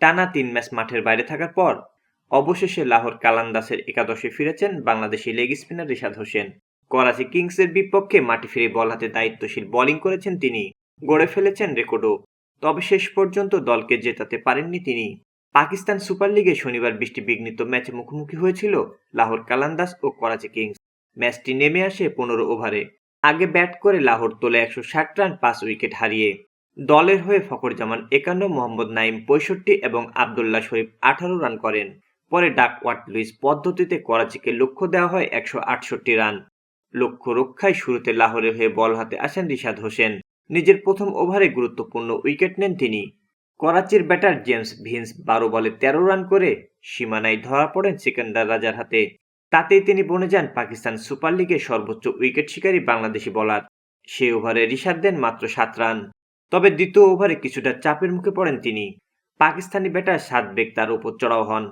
টানা তিন ম্যাচ মাঠের বাইরে থাকার পর, অবশেষে লাহোর কালান্দাসের একাদশে ফিরেছেন বাংলাদেশি লেগ স্পিনার রিশাদ হোসেন। করাচি কিংসের বিপক্ষে মাটি ফিরে বল হাতে দায়িত্বশীল বোলিং করেছেন তিনি, গড়ে ফেলেছেন রেকর্ডও। তবে শেষ পর্যন্ত দলকে জেতাতে পারেননি তিনি। পাকিস্তান সুপার লিগে শনিবার বৃষ্টি বিঘ্নিত ম্যাচে মুখোমুখি হয়েছিল লাহোর কালান্দাস ও করাচি কিংস। ম্যাচটি নেমে আসে পনেরো ওভারে। আগে ব্যাট করে লাহোর তোলে একশো ষাট রান, পাঁচ উইকেট হারিয়ে। দলের হয়ে ফখর জামান একান্ন, মোহাম্মদ নাইম পঁয়ষট্টি এবং আবদুল্লাহ শরীফ আঠারো রান করেন। পরে ডাকওয়ার্ট লুইস পদ্ধতিতে করাচিকে লক্ষ্য দেওয়া হয় একশো আটষট্টি রান। লক্ষ্য রক্ষায় শুরুতে লাহোরের হয়ে বল হাতে আসেন রিশাদ হোসেন। নিজের প্রথম ওভারে গুরুত্বপূর্ণ উইকেট নেন তিনি। করাচির ব্যাটার জেমস ভিন্স বারো বলে তেরো রান করে সীমানায় ধরা পড়েন সিকান্দার রাজার হাতে। তাতেই তিনি বনে যান পাকিস্তান সুপার লিগের সর্বোচ্চ উইকেট শিকারী বাংলাদেশি বলার। সেই ওভারে রিশাদ দেন মাত্র সাত রান। তবে দ্বিতীয় ওভারে কিছুটা চাপের মুখে পড়েন তিনি। পাকিস্তানি ব্যাটার সাত বেগ তার উপর চড়াও হন।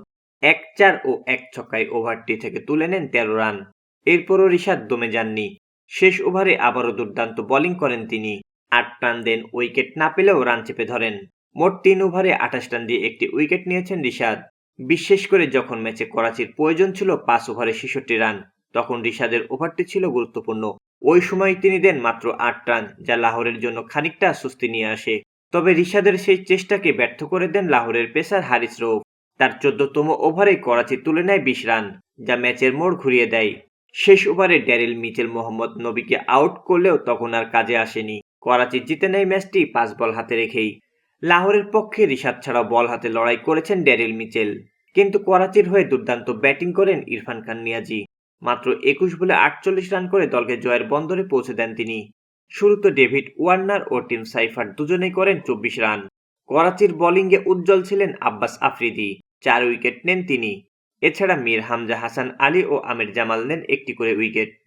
এক চার ও এক ছক্কায় ওভারটি থেকে তুলে নেন তেরো রান। এরপরও রিশাদ দমে যাননি। শেষ ওভারে আবারও দুর্দান্ত বোলিং করেন তিনি। আট রান দেন উইকেট না পেলেও রান চেপে ধরেন। মোট তিন ওভারে আঠাশ রান দিয়ে একটি উইকেট নিয়েছেন রিশাদ। বিশেষ করে যখন ম্যাচে করাচির প্রয়োজন ছিল পাঁচ ওভারে ছেষট্টি রান, তখন রিশাদের ওভারটি ছিল গুরুত্বপূর্ণ। ওই সময় তিনি দেন মাত্র আট রান, যা লাহোরের জন্য খানিকটা স্বস্তি নিয়ে আসে। তবে রিশাদের সেই চেষ্টাকে ব্যর্থ করে দেন লাহোরের পেসার হারিস রৌফ। তার চোদ্দতম ওভারে করাচি তুলে নেয় বিশ রান, যা ম্যাচের মোড় ঘুরিয়ে দেয়। শেষ ওভারে ড্যারিল মিচেল মোহাম্মদ নবীকে আউট করলেও তখন আর কাজে আসেনি। করাচি জিতে নেয় ম্যাচটি পাঁচ বল হাতে রেখেই। লাহোরের পক্ষে রিশাদ ছাড়াও বল হাতে লড়াই করেছেন ড্যারিল মিচেল। কিন্তু করাচির হয়ে দুর্দান্ত ব্যাটিং করেন ইরফান খান নিয়াজি মাত্র একুশ বলে আটচল্লিশ রান করে দলকে জয়ের বন্দরে পৌঁছে দেন তিনি। শুরুতে ডেভিড ওয়ার্নার ও টিম সাইফার দুজনেই করেন চব্বিশ রান। করাচির বোলিংয়ে উজ্জ্বল ছিলেন আব্বাস আফ্রিদি। চার উইকেট নেন তিনি। এছাড়া মীর হামজা হাসান আলী ও আমির জামাল নেন একটি করে উইকেট।